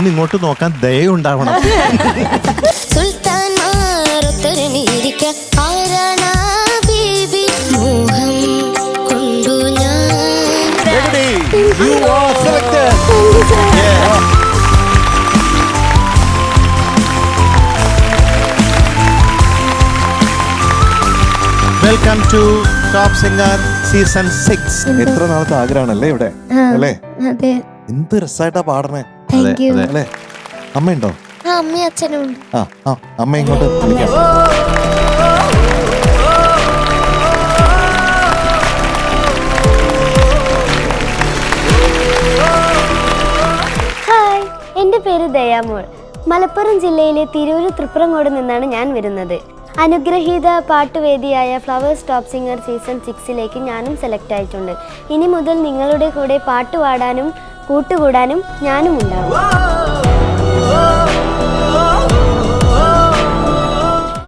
ഒന്ന് ഇങ്ങോട്ട് നോക്കാൻ ദയുണ്ടാവണം. Welcome to top singer season six എത്ര നാളത്തെ ആഗ്രഹമാണല്ലേ ഇവിടെ? അല്ലേ? എന്ത് രസമായിട്ടാ പാടണേ. താങ്ക് യു അല്ലേ? അമ്മയുണ്ടോ? ആ അമ്മയും അച്ഛനും ഉണ്ട്. ആ ആ അമ്മ ഇങ്ങോട്ട് വിളിക്കാം. ഹായ് എന്റെ പേര് ദയാമോൾ മലപ്പുറം ജില്ലയിലെ തിരൂർ തൃപ്രങ്ങോട് നിന്നാണ് ഞാൻ വരുന്നത്. അനുഗ്രഹീത പാട്ടുവേദിയായ ഫ്ലവേഴ്സ് ടോപ്പ് സിംഗർ സീസൺ സിക്സിലേക്ക് ഞാനും സെലക്ട് ആയിട്ടുണ്ട്. ഇനി മുതൽ നിങ്ങളുടെ കൂടെ പാട്ട് പാടാനും കൂട്ടുകൂടാനും ഞാനും ഉണ്ടാവും